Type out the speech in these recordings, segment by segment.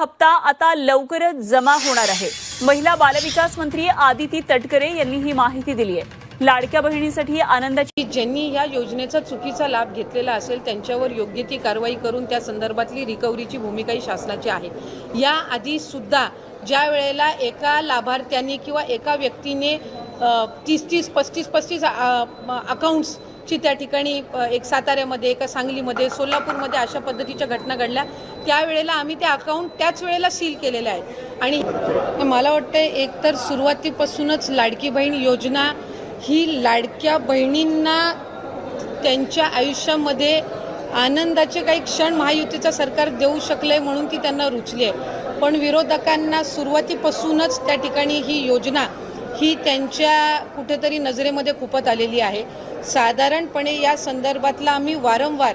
हप्ता आता लवकरच जमा होणार आहे. महिला बालविकास मंत्री आदिती तटकरे यांनी ही माहिती दिली आहे. लाडक्या बहिणीसाठी आनंदाची ज्यांनी या योजनेचा चुकीचा लाभ घेतलेला असेल त्यांच्यावर योग्य ती कारवाई करून त्या संदर्भातली रिकव्हरीची भूमिकाही शासनाची आहे. या आधी सुद्धा ज्या वेळेला एका लाभार्थ्यांनी किंवा एका व्यक्तीने तीस तीस पस्तीस पस्तीस अकाउंट्सची त्या ठिकाणी एक साताऱ्यामध्ये एका सांगलीमध्ये सोलापूरमध्ये अशा पद्धतीच्या घटना घडल्या त्यावेळेला आम्ही ते अकाउंट त्याच वेळेला सील केलेलं आहे. आणि मला वाटतं एकतर सुरुवातीपासूनच लाडकी बहीण योजना ही लाडक्या बहिणींना त्यांच्या आयुष्यामध्ये आनंदाचे काही क्षण महायुतीचं सरकार देऊ शकले म्हणून ती त्यांना रुचली आहे पण विरोधकांना सुरुवातीपासूनच त्या ठिकाणी ही योजना ही त्यांच्या कुठेतरी नजरेमध्ये खुपत आलेली आहे. साधारणपणे या संदर्भातला आम्ही वारंवार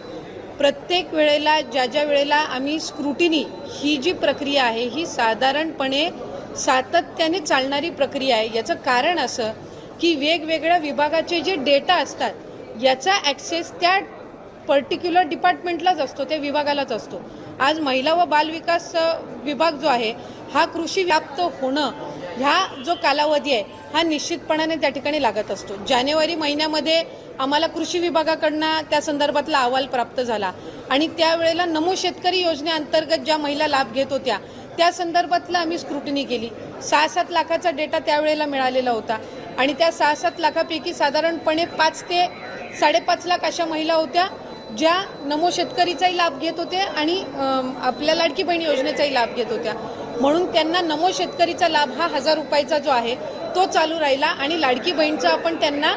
प्रत्येक वेळेला ज्या ज्या वेळेला आम्ही स्क्रुटिनी ही जी प्रक्रिया आहे ही साधारणपणे सातत्याने चालणारी प्रक्रिया आहे. याचं कारण असं की वेगवेगळ्या विभागाचे जे डेटा असतात याचा ॲक्सेस त्या पर्टिक्युलर डिपार्टमेंटलाच असतो त्या विभागालाच असतो. आज महिला व बालविकास विभाग जो आहे हा कृषी व्याप्त होणं ह्या जो कालावधी आहे हा निश्चितपणाने त्या ठिकाणी लागत असतो. जानेवारी महिन्यामध्ये आम्हाला कृषी विभागाकडनं त्या संदर्भातला अहवाल प्राप्त झाला. आणि त्यावेळेला नमो शेतकरी योजनेअंतर्गत ज्या महिला लाभ घेत होत्या त्या संदर्भातलं आम्ही स्क्रुटनी केली. सहा सात लाखाचा डेटा त्यावेळेला मिळालेला होता. आणि त्या सहा सात लाखापैकी साधारणपणे पाच ते साडेपाच लाख अशा महिला होत्या ज्या नमो शेतकरीचाही लाभ घेत होते आणि आपल्या लाडकी बहीण योजनेचाही लाभ घेत होत्या. म्हणून त्यांना नमो शेतकरीचा लाभ हा हजार रुपयाचा जो आहे तो चालू राहिला. आणि लाडकी बहीणचा आपण त्यांना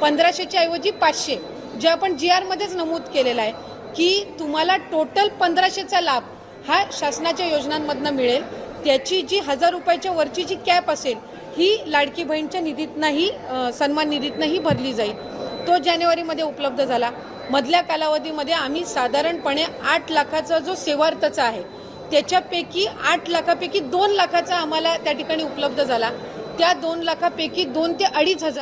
पंधराशेच्या ऐवजी पाचशे जे आपण जी आरमध्येच नमूद केलेलं आहे की तुम्हाला टोटल पंधराशेचा लाभ हा शासनाच्या योजनांमधनं मिळेल. त्याची जी हजार रुपयाच्या वरची जी कॅप असेल ही लाडकी बहीणच्या निधीतनंही सन्मान निधीतनंही भरली जाईल. तो जानेवारीमध्ये उपलब्ध झाला. मधल्या कालावधीमध्ये आम्ही साधारणपणे आठ लाखाचा जो सेवार्थचा आहे त्याच्यापैकी आठ लाखापैकी दोन लाखाचा आम्हाला त्या ठिकाणी उपलब्ध झाला. त्या दोन लाखापैकी दोन ते अडीच हजार